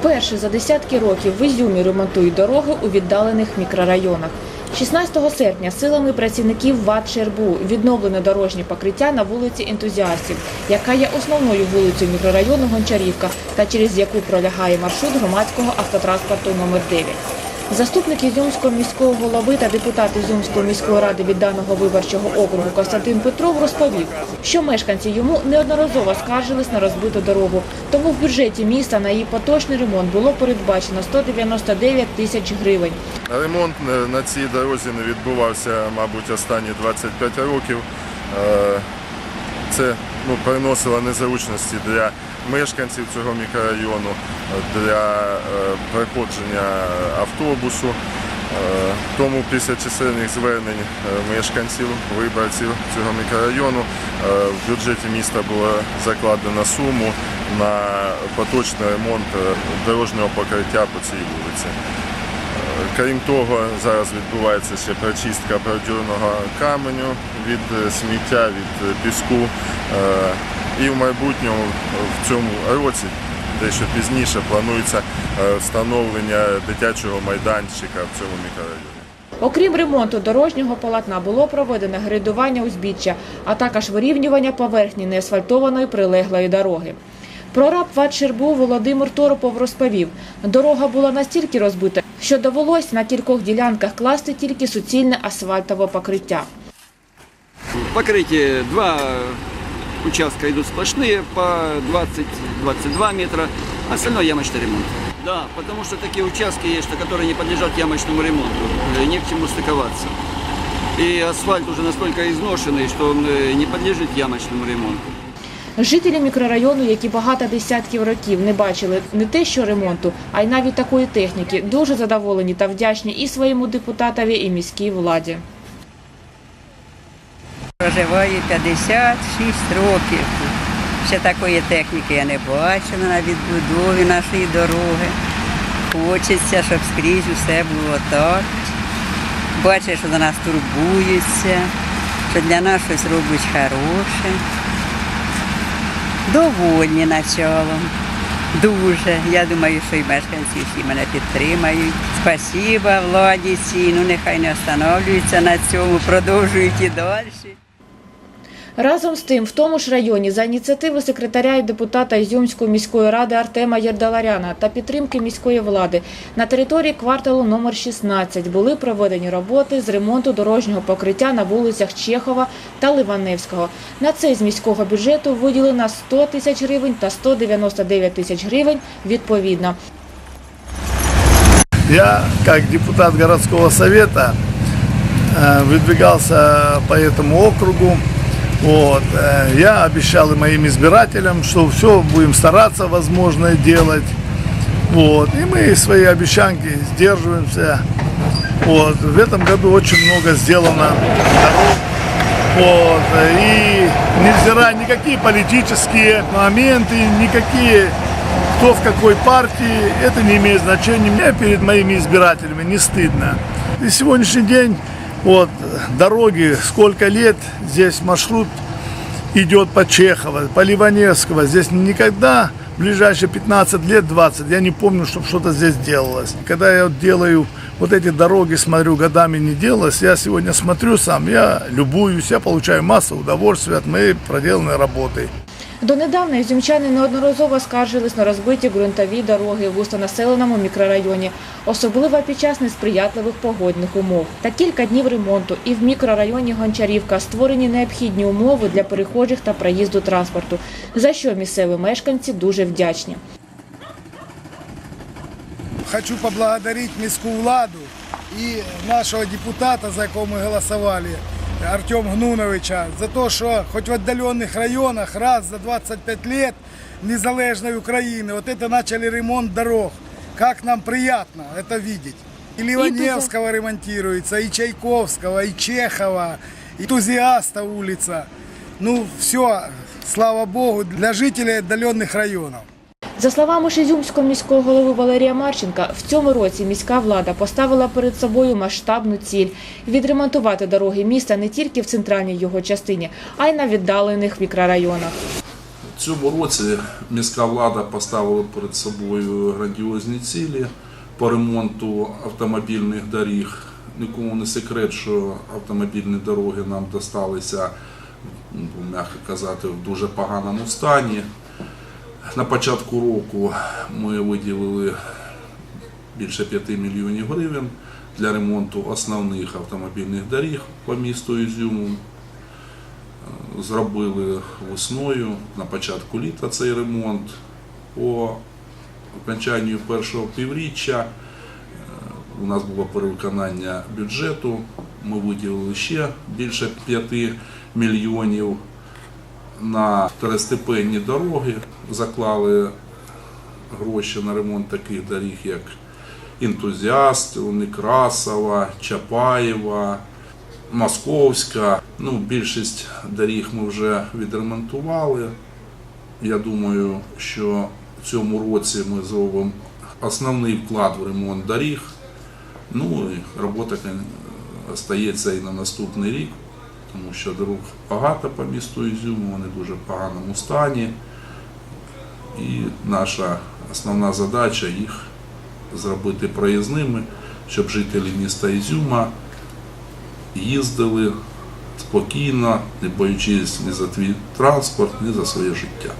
Вперше за десятки років в Ізюмі ремонтують дороги у віддалених мікрорайонах. 16 серпня силами працівників ВАД ШРБУ відновлено дорожнє покриття на вулиці Ентузіастів, яка є основною вулицею мікрорайону Гончарівка та через яку пролягає маршрут громадського автотранспорту номер 9. Заступник Ізюмського міського голови та депутат Ізюмської міської ради від даного виборчого округу Костянтин Петров розповів, що мешканці йому неодноразово скаржились на розбиту дорогу. Тому в бюджеті міста на її поточний ремонт було передбачено 199 тисяч гривень. Ремонт на- на цій дорозі не відбувався, мабуть, останні 25 років. Е, Це ну, приносило незручності для мешканців цього мікрорайону, для е, проходження автобусу. Е, Тому після чисельних звернень е, мешканців, виборців цього мікрорайону в бюджеті міста було закладено суму на поточний ремонт дорожнього покриття по цій вулиці. Крім того, зараз відбувається ще прочистка бордюрного каменю від сміття, від піску. І в майбутньому, в цьому році, дещо пізніше, планується е, встановлення дитячого майданчика в цьому мікрорайоні. Окрім ремонту дорожнього полотна, було проведено грейдування узбіччя, а також вирівнювання поверхні неасфальтованої прилеглої дороги. Прораб ВАД ШРБУ Володимир Торопов розповів, дорога була настільки розбита, що довелось на кількох ділянках класти тільки суцільне асфальтове покриття. Покрытие два участка идут сплошные по 20-22 метра, остальное ямочный ремонт. Да, потому что такие участки есть, что которые не подлежат ямочному ремонту, э, не к чему стыковаться. И асфальт уже настолько изношенный, что он э, не подлежит ямочному ремонту. Жителі мікрорайону, які багато десятків років не бачили не те, що ремонту, а й навіть такої техніки, дуже задоволені та вдячні і своєму депутатові, і міській владі. Проживаю 56 років. Ще такої техніки я не бачила на відбудові нашої дороги. Хочеться, щоб скрізь усе було так. Бачиш, що за нас турбуються, що для нас щось роблять хороше. Довольні началом. Дуже. Я думаю, що і мешканці всі мене підтримають. Спасіба владі цій, ну нехай не останавливаються на цьому, продовжують і далі. Разом з тим, в тому ж районі за ініціативи секретаря і депутата Ізюмської міської ради Артема Єрдаларяна та підтримки міської влади на території кварталу номер 16 були проведені роботи з ремонту дорожнього покриття на вулицях Чехова та Ливаневського. На це з міського бюджету виділено 100 тисяч гривень та 199 тисяч гривень відповідно. Я, как депутат городского совета, э, выдвигался по этому округу. Вот. э, Я обещал и моим избирателям, что все будем стараться возможное делать. Вот. И мы свои обещанки сдерживаемся. Вот. В этом году очень много сделано дорог. Вот. И невзирая никакие политические моменты, никакие кто в какой партии, это не имеет значения. Мне перед моими избирателями не стыдно. И сегодняшний день, вот, дороги, сколько лет здесь маршрут идет по Чехова, по Ливаневского. Здесь никогда, в ближайшие 15 лет, 20, я не помню, чтобы что-то здесь делалось. Когда я вот делаю вот эти дороги, смотрю, годами не делалось, я сегодня смотрю сам, я любуюсь, я получаю массу удовольствия от моей проделанной работы. Донедавна ізюмчани неодноразово скаржились на розбиті ґрунтові дороги в густонаселеному мікрорайоні, особливо під час несприятливих погодних умов. Та кілька днів ремонту і в мікрорайоні Гончарівка створені необхідні умови для перехожих та проїзду транспорту, за що місцеві мешканці дуже вдячні. Хочу поблагодарить міську владу і нашого депутата, за якого ми голосували, Артем Гнуновича, за те, що хоч в віддалених районах раз за 25 років незалежної України, вот это начали ремонт дорог. Как нам приятно это видеть. И Ливаневского ремонтируется, и Чайковского, и Чехова, и Тузиаста улица. Ну, все, слава Богу, для жителей отдаленных районов. За словами Шизюмського міського голови Валерія Марченка, в цьому році міська влада поставила перед собою масштабну ціль – відремонтувати дороги міста не тільки в центральній його частині, а й на віддалених мікрорайонах. В цьому році міська влада поставила перед собою грандіозні цілі по ремонту автомобільних доріг. Нікому не секрет, що автомобільні дороги нам досталися, ну, м'яко казати, в дуже поганому стані. На початку року ми виділили більше 5 мільйонів гривень для ремонту основних автомобільних доріг по місту Ізюму. Е, Зробили весною на початку літа цей ремонт. По окончанню першого півріччя е, у нас було перевиконання бюджету. Ми виділили ще більше 5 мільйонів на второстепенні дороги, заклали гроші на ремонт таких доріг, як Ентузіаст, Некрасова, Чапаєва, Московська. Ну, більшість доріг ми вже відремонтували. Я думаю, що в цьому році ми зробимо основний вклад в ремонт доріг. Ну і робота кон- стається і на наступний рік, тому що дорог багато по місту Ізюму, вони дуже в поганому стані. І наша основна задача їх зробити проїзними, щоб жителі міста Ізюма їздили спокійно, не боючись ні за твій транспорт, ні за своє життя.